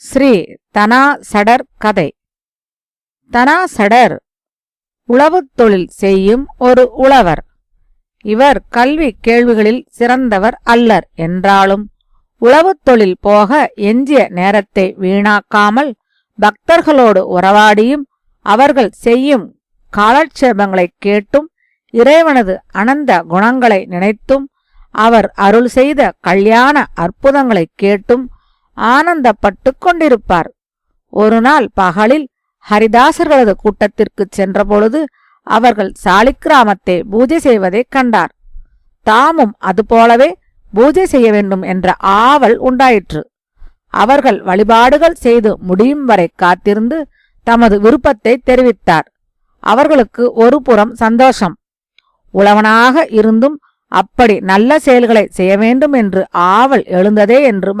ஸ்ரீ தனாசடர் கதை. தனாசடர் உழவுத் தொழில் செய்யும் ஒரு உழவர். இவர் கல்வி கேள்விகளில் சிறந்தவர் அல்லர் என்றாலும் உழவுத் தொழில் போக எஞ்சிய நேரத்தை வீணாக்காமல் பக்தர்களோடு உறவாடியும் அவர்கள் செய்யும் காலட்சேபங்களைக் கேட்டும் இறைவனது அனந்த குணங்களை நினைத்தும் அவர் அருள் செய்த கல்யாண அற்புதங்களைக் கேட்டும் ஆனந்தப்பட்டு கொண்டிருப்பார். ஒரு நாள் பகலில் ஹரிதாசர்களது கூட்டத்திற்கு சென்றபொழுது அவர்கள் சாலிக்கிராமத்தை பூஜை செய்வதைக் கண்டார். தாமும் அதுபோலவே பூஜை செய்ய வேண்டும் என்ற ஆவல் உண்டாயிற்று. அவர்கள் வழிபாடுகள் செய்து முடியும் வரை காத்திருந்து தமது விருப்பத்தை தெரிவித்தார். அவர்களுக்கு ஒரு புறம் சந்தோஷம். உழவனாக இருந்தும் அப்படி நல்ல செயல்களை செய்ய வேண்டும் என்று ஆவல் எழுந்ததே என்று